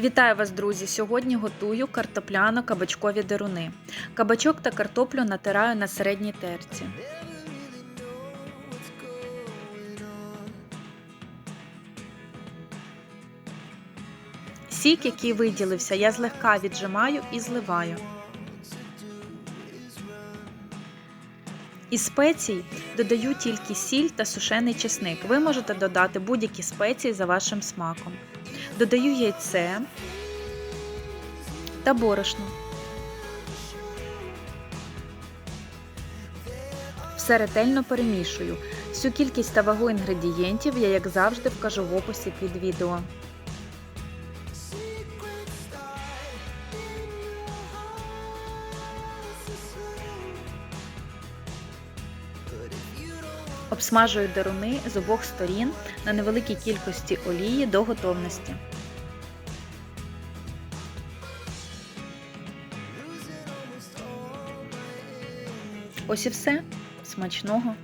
Вітаю вас, друзі! Сьогодні готую картопляно-кабачкові деруни. Кабачок та картоплю натираю на середній терці. Сік, який виділився, я злегка віджимаю і зливаю. Із спецій додаю тільки сіль та сушений чесник. Ви можете додати будь-які спеції за вашим смаком. Додаю яйце та борошно. Все ретельно перемішую. Всю кількість та вагу інгредієнтів я, як завжди, вкажу в описі під відео. Обсмажую деруни з обох сторін на невеликій кількості олії до готовності. Ось і все. Смачного!